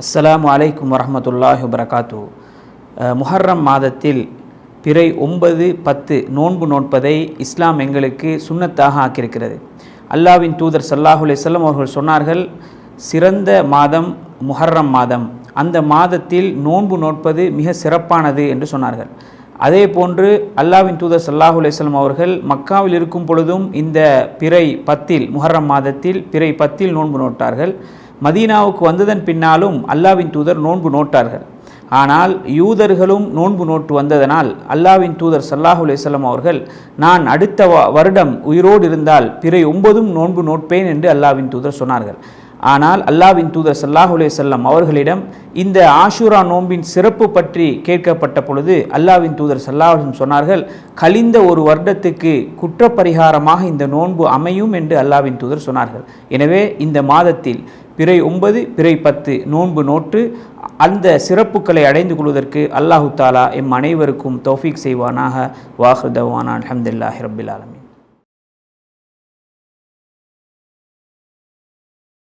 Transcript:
அஸ்ஸலாமு அலைக்கும் வரஹ்மத்துல்லாஹி வபரகாத்து முஹர்ரம் மாதத்தில் பிறை ஒன்பது பத்து நோன்பு நோட்பதை இஸ்லாம் எங்களுக்கு சுன்னத்தாக ஆக்கியிருக்கிறது. அல்லாவின் தூதர் சல்லாஹுலே செல்லம் அவர்கள் சொன்னார்கள் சிறந்த மாதம் முஹர்ரம் மாதம். அந்த மாதத்தில் நோன்பு நோட்பது மிக சிறப்பானது என்று சொன்னார்கள். அதே போன்று அல்லாவின் தூதர் சல்லாஹுலே செல்லம் அவர்கள் மக்காவில் இருக்கும் பொழுதும் இந்த பிறை பத்தில் முஹர்ரம் மாதத்தில் பிறை பத்தில் நோன்பு நோட்டார்கள். மதீனாவுக்கு வந்ததன் பின்னாலும் அல்லாவின் தூதர் நோன்பு நோட்டார்கள். ஆனால் யூதர்களும் நோன்பு நோட்டு வந்ததனால் அல்லாவின் தூதர் சல்லாஹு அலைஹி அவர்கள் நான் அடுத்த வ- வருடம் உயிரோடு இருந்தால் பிறை ஒன்பதும் நோன்பு நோட்பேன் என்று அல்லாவின் தூதர் சொன்னார்கள். ஆனால் அல்லாவின் தூதர் சல்லாஹுலே செல்லம் அவர்களிடம் இந்த ஆஷூரா நோன்பின் சிறப்பு பற்றி கேட்கப்பட்ட பொழுது அல்லாவின் தூதர் ஸல்லல்லாஹு சொன்னார்கள் கழிந்த ஒரு வருடத்துக்கு குற்றப்பரிகாரமாக இந்த நோன்பு அமையும் என்று அல்லாவின் தூதர் சொன்னார்கள். எனவே இந்த மாதத்தில் பிறை ஒன்பது பிறை பத்து நோன்பு நோட்டு அந்த சிறப்புகளை அடைந்து கொள்வதற்கு அல்லாஹு தாலா எம் அனைவருக்கும் தௌஃபீக் செய்வானாக. வாஹ்ருதவானா அல்ஹம்துலில்லாஹி ரபில் ஆலமின்.